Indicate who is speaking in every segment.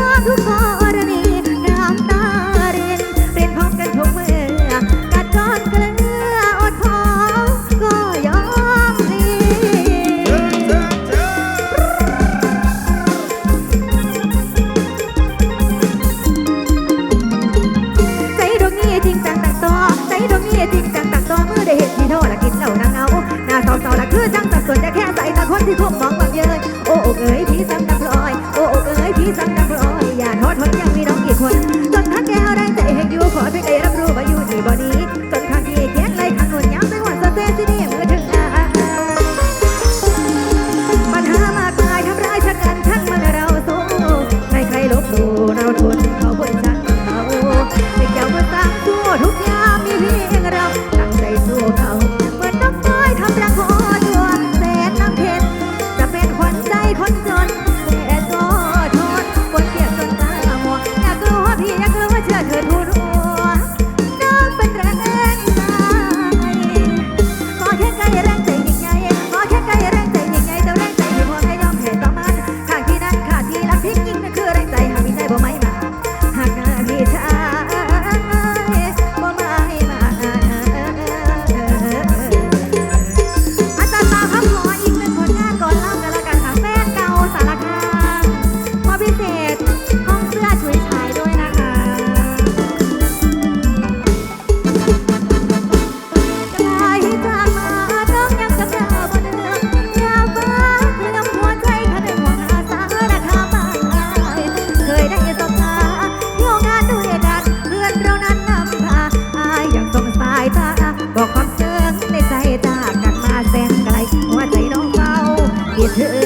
Speaker 1: ว่ ประเทศ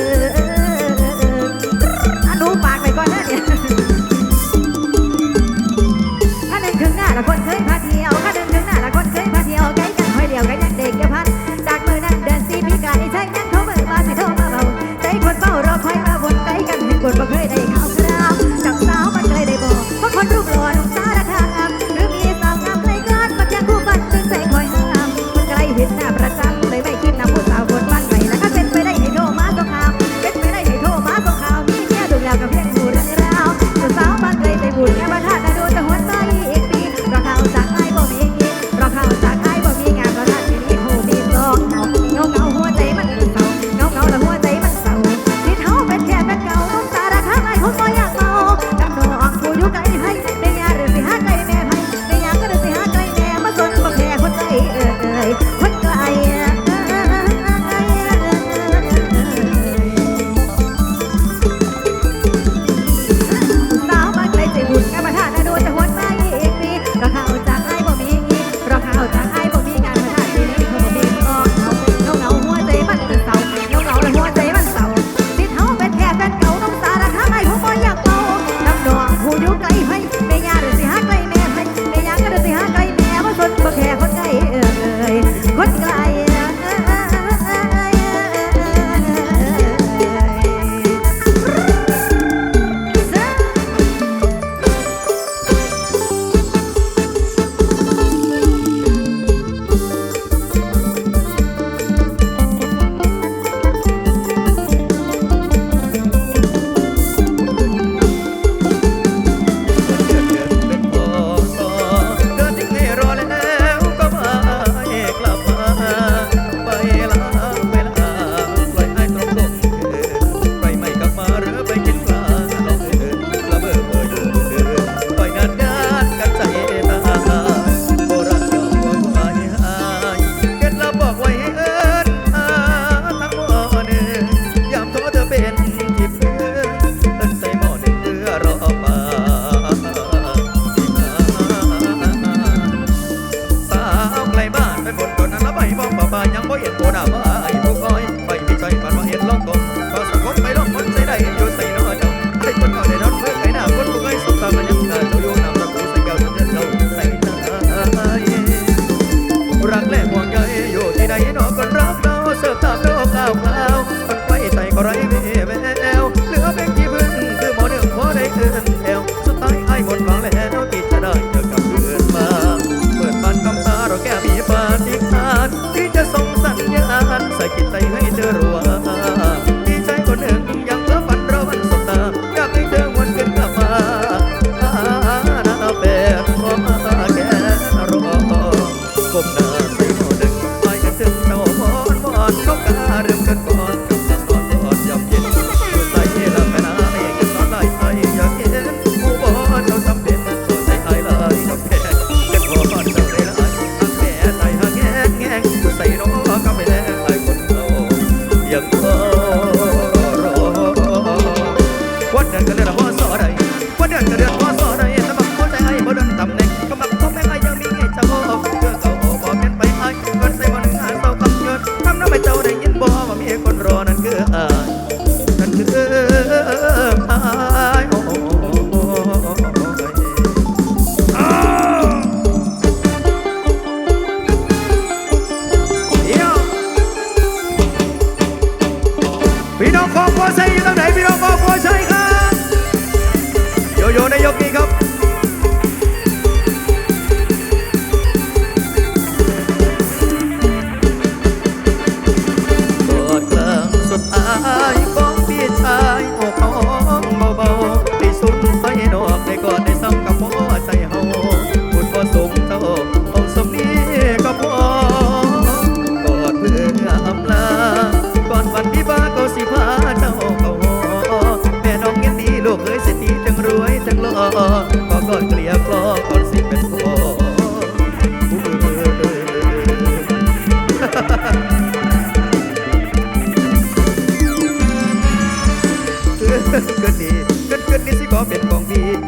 Speaker 1: เป็นคน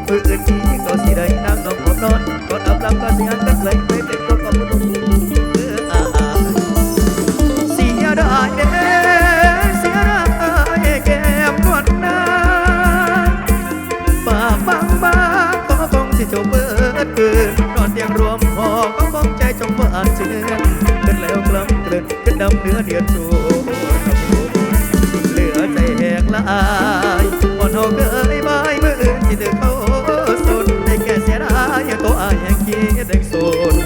Speaker 1: ฝืนที่ก็สิได้นั่
Speaker 2: งนอนหอมนอนก่อนอับน้ำก็สิหันกันเลยไปเป็นก็ขอบคุณเสียดายเด้เสียดายแก้มนวลนาป่าฟังบ้าก็คงสิจบเบิดคืนนอนเตียงรวมหอกก็องใจจงหวานเชื่อกันแล้วกลับเกลือนกันดำเนื้อเดือดสูเหลือใจแหกลายอ่อนหอกเอ้ยบา คิดถึงเขาสุดได้แค่เสียดายตัวอายแห่งคิดถึงสุ
Speaker 3: ด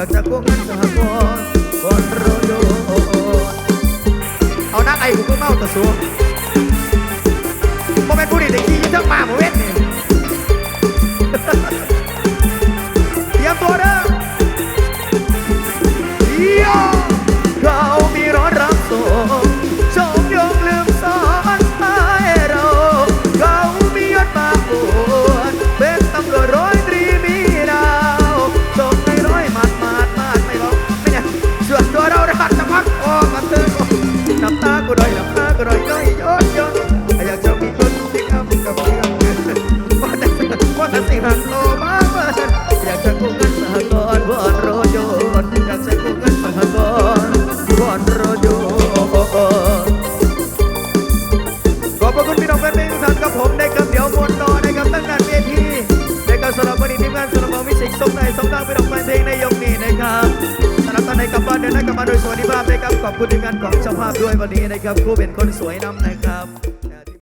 Speaker 3: จา
Speaker 1: กจะ
Speaker 4: กวงเงิ
Speaker 5: น
Speaker 4: สหกรณ์บนรโยเอาหนักไอ้กูก็เมาตะสวงบ่แม่นผู้ดีแต่
Speaker 3: ขี้ยึดทั้มาบ่เวทนนี่ ขอบคุณทีมงานของเจ้าภาพด้วยวันนี้นะครับคู่เป็นคนสวยนำนะครับ